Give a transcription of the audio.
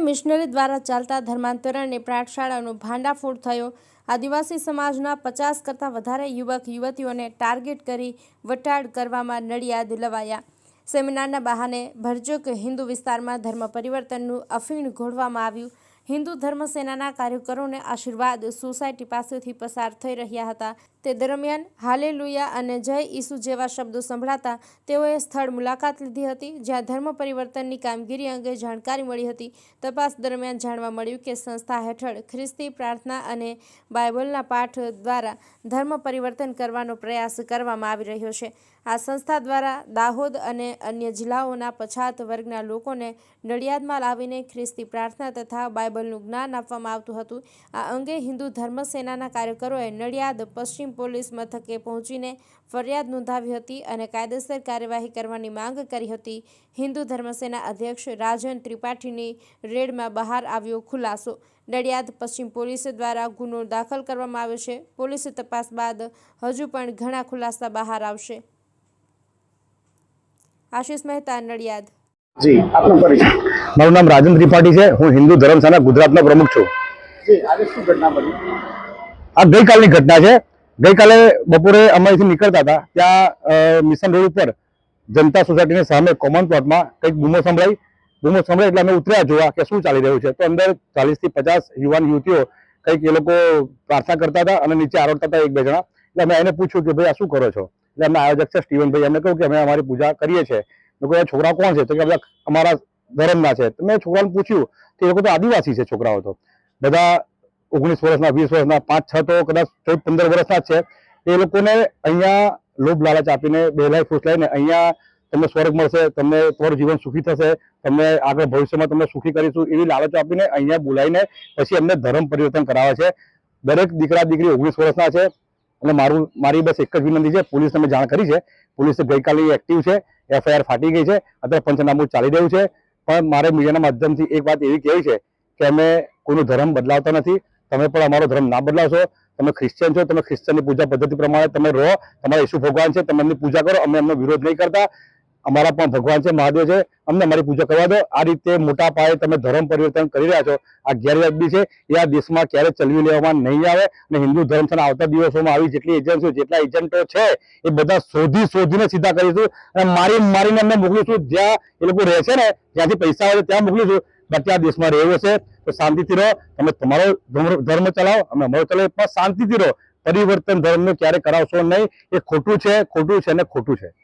Missionary દ્વારા ચાલતા ધર્માંતરણની પાઠશાળાનો ભાંડાફોડ થયો. આદિવાસી સમાજના પચાસ કરતાં વધારે યુવક, યુવતીઓને ટાર્ગેટ કરી વટાડ કરવામાં નડિયાદ લવાયા. સેમિનારના બહાને ભરજોક હિન્દુ વિસ્તારમાં ધર્મ પરિવર્તનનું અફીણ ઘોળવામાં આવ્યું. હિન્દુ ધર્મ સેનાના કાર્યકરોને આશીર્વાદ સોસાયટી પાસેથી પસાર થઈ રહ્યા હતા. તે દરમિયાન હાલેલુયા અને જય ઈસુ જેવા શબ્દો સંભળાતા તેઓએ સ્થળ મુલાકાત લીધી હતી, જ્યાં ધર્મ પરિવર્તનની કામગીરી અંગે જાણકારી મળી હતી. તપાસ દરમિયાન જાણવા મળ્યું કે સંસ્થા હેઠળ ખ્રિસ્તી પ્રાર્થના અને બાઇબલના પાઠ દ્વારા ધર્મ પરિવર્તન કરવાનો પ્રયાસ કરવામાં આવી રહ્યો છે. આ સંસ્થા દ્વારા દાહોદ અને અન્ય જિલ્લાઓના પછાત વર્ગના લોકોને નડિયાદમાં લાવીને ખ્રિસ્તી પ્રાર્થના તથા બાઇબલનું જ્ઞાન આપવામાં આવતું હતું. આ અંગે હિન્દુ ધર્મસેનાના કાર્યકરોએ નડિયાદ પશ્ચિમ પોલીસ મથકે પહોંચીને ફરિયાદ નોંધાવી હતી અને કાયદેસર કાર્યવાહી કરવાની માંગ કરી હતી. હિન્દુ ધર્મસેના અધ્યક્ષ રાજન ત્રિપાઠીની રેડમાં બહાર આવ્યો ખુલાસો. નડિયાદ પશ્ચિમ પોલીસ દ્વારા ગુનો દાખલ કરવામાં આવ્યો છે. પોલીસ તપાસ બાદ હજુ પણ ઘણા ખુલાસા બહાર આવશે. આશિષ મહેતા નડિયાદ. જી આપનો પરિચય. મારું નામ રાજન ત્રિપાઠી છે. હું હિન્દુ ધર્મ સેના ગુજરાતનો પ્રમુખ છું. જી આજે શું ઘટના બની? આ ગઈકાલની ઘટના છે. ગઈકાલે બપોરે અમે અહીંથી નીકળતા હતા. ત્યાં મિશન રોડ ઉપર જનતા સોસાયટીની સામે કોમન પ્લોટમાં કંઈક બૂમો સંભળાઈ. બૂમો સંભળાઈ એટલે અમે ઉતર્યા જોવા કે શું ચાલી રહ્યું છે. તો અંદર ચાલીસથી પચાસ યુવાન યુવતીઓ કંઈક એ લોકો પ્રાર્થના કરતા હતા અને નીચે આરોડતા હતા એક બે જણા. એટલે અમે એને પૂછ્યું કે ભાઈ આ શું કરો છો? એટલે અમે આયોજક છે, સ્ટીવનભાઈ. એમને કહ્યું કે અમે અમારી પૂજા કરીએ છીએ. લોકો આ છોકરા કોણ છે? તો કે અમારા ધર્મના છે. તો મેં છોકરાને પૂછ્યું કે એ લોકો તો આદિવાસી છે છોકરાઓ તો. બધા ઓગણીસ વર્ષના, વીસ વર્ષના, પાંચ, છ તો કદાચ ચૌદ, પંદર વર્ષના જ છે. એ લોકોને અહીંયા લોભ લાલચ આપીને બેલાઈ ફૂસલાઈને અહીંયા તમને સ્વર્ગ મળશે, તમને તમારું જીવન સુખી થશે, તમને આગળ ભવિષ્યમાં તમને સુખી કરીશું એવી લાલચ આપીને અહીંયા બોલાવીને પછી એમને ધર્મ પરિવર્તન કરાવે છે. દરેક દીકરા, દીકરી ઓગણીસ વર્ષના છે. અને મારું મારી બસ એક જ વિનંતી છે, પોલીસને અમે જાણ કરી છે. પોલીસ ગઈકાલે એક્ટિવ છે, એફઆઈઆર ફાટી ગઈ છે, અત્યારે પંચનામું ચાલી રહ્યું છે. પણ મારે મીડિયાના માધ્યમથી એક વાત એવી કહેવી છે કે અમે કોઈનો ધર્મ બદલાવતા નથી. તમે પણ અમારો ધર્મ ના બદલાવશો. તમે ખ્રિશ્ચિયન છો, તમે ખ્રિશ્ચિયનની પૂજા પદ્ધતિ પ્રમાણે તમે રહો. તમારા ઈસુ ભગવાન છે, તમે એમની પૂજા કરો. અમે એમનો વિરોધ નહીં કરતા. અમારા પણ ભગવાન છે, મહાદેવ છે. અમને અમારી પૂજા કરવા દો. આ રીતે મોટા પાયે તમે ધર્મ પરિવર્તન કરી રહ્યા છો. આ ગેરવાજબી છે. એ આ દેશમાં ક્યારે ચલવી લેવામાં નહીં આવે અને હિન્દુ ધર્મ છે આવતા દિવસોમાં આવી જેટલી એજન્સીઓ, જેટલા એજન્ટો છે, એ બધા શોધી શોધીને સીધા કરીશું અને મારી મારીને અમને મોકલીશું જ્યાં એ લોકો રહેશે ને, જ્યાંથી પૈસા આવે ત્યાં મોકલીશું બાકી આ દેશમાં રહેવું છે તો શાંતિથી રહો. તમે તમારો ધર્મ- ધર્મ ચલાવો. અમે અમારો ચલાવો પણ શાંતિથી રહો. પરિવર્તન ધર્મને ક્યારે કરાવશો નહીં. એ ખોટું છે ખોટું છે અને ખોટું છે.